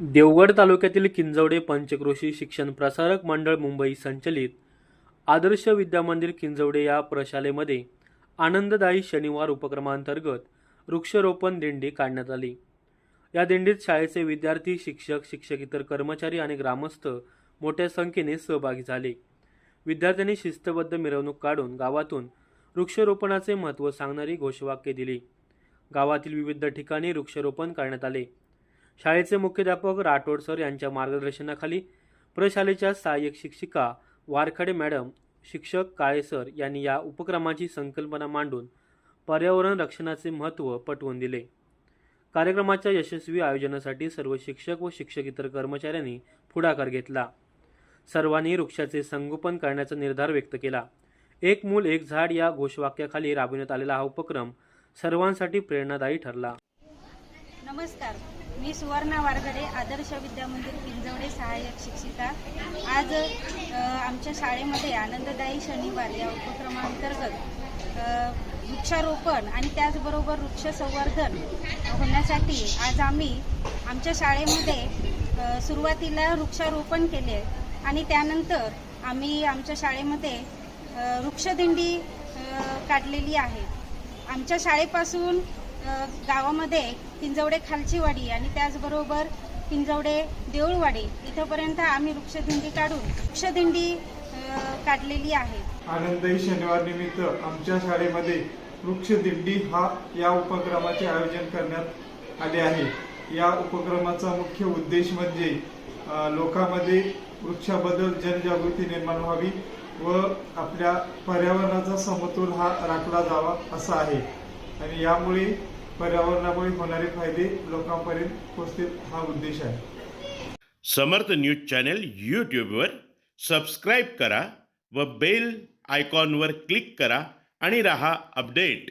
देवगड तालुक्यातील किंजवडे पंचक्रोशी शिक्षण प्रसारक मंडळ मुंबई संचलित आदर्श विद्यामंदिर किंजवडे या प्रशालेमध्ये आनंददायी शनिवार उपक्रमांतर्गत वृक्षारोपण दिंडी काढण्यात आली. या दिंडीत शाळेचे विद्यार्थी शिक्षक शिक्षकेतर कर्मचारी आणि ग्रामस्थ मोठ्या संख्येने सहभागी झाले. विद्यार्थ्यांनी शिस्तबद्ध मिरवणूक काढून गावातून वृक्षारोपणाचे महत्त्व सांगणारी घोषवाक्य दिली. गावातील विविध ठिकाणी वृक्षारोपण करण्यात आले. शाळेचे मुख्याध्यापक राठोड सर यांच्या मार्गदर्शनाखाली प्रशालेच्या सहाय्यक शिक्षिका वारखडे मॅडम शिक्षक काळे सर यांनी या उपक्रमाची संकल्पना मांडून पर्यावरण रक्षणाचे महत्त्व पटवून दिले. कार्यक्रमाच्या यशस्वी आयोजनासाठी सर्व शिक्षक व शिक्षकेतर कर्मचाऱ्यांनी पुढाकार घेतला. सर्वांनी वृक्षाचे संगोपन करण्याचा निर्धार व्यक्त केला. एक मूल एक झाड या घोषवाक्याखाली राबविण्यात आलेला हा उपक्रम सर्वांसाठी प्रेरणादायी ठरला. नमस्कार. मी सुवर्णा वारगडे आदर्श विद्यामंदिर पिंजवडे सहाय्यक शिक्षिका. आज आमच्या शाळेमध्ये आनंददायी शनिवार या उपक्रमांतर्गत वृक्षारोपण आणि त्याचबरोबर वृक्ष संवर्धन होण्यासाठी आज आम्ही आमच्या शाळेमध्ये सुरुवातीला वृक्षारोपण केले आणि त्यानंतर आम्ही आमच्या शाळेमध्ये वृक्षदिंडी काढलेली आहे. आमच्या शाळेपासून गावामध्ये पिंजवडे खालची वाडी आणि त्याचबरोबर पिंजवडे देऊळवाडी इथंपर्यंत आम्ही वृक्षदिंडी काढून वृक्षदिंडी काढलेली आहे. आनंदही शनिवार निमित्त आमच्या शाळेमध्ये वृक्षदिंडी हा या उपक्रमाचे आयोजन करण्यात आले आहे. या उपक्रमाचा मुख्य उद्देश म्हणजे लोकांमध्ये वृक्षाबद्दल जनजागृती निर्माण व्हावी व आपल्या पर्यावरणाचा समतोल हा राखला जावा असा आहे. आणि यामुळे पर्यावरणामुळे होणारे फायदे लोकांपर्यंत पोहोचतील हा उद्देश आहे. समर्थ न्यूज चॅनल यूट्यूबवर सबस्क्राईब करा व बेल आयकॉनवर क्लिक करा आणि रहा अपडेट.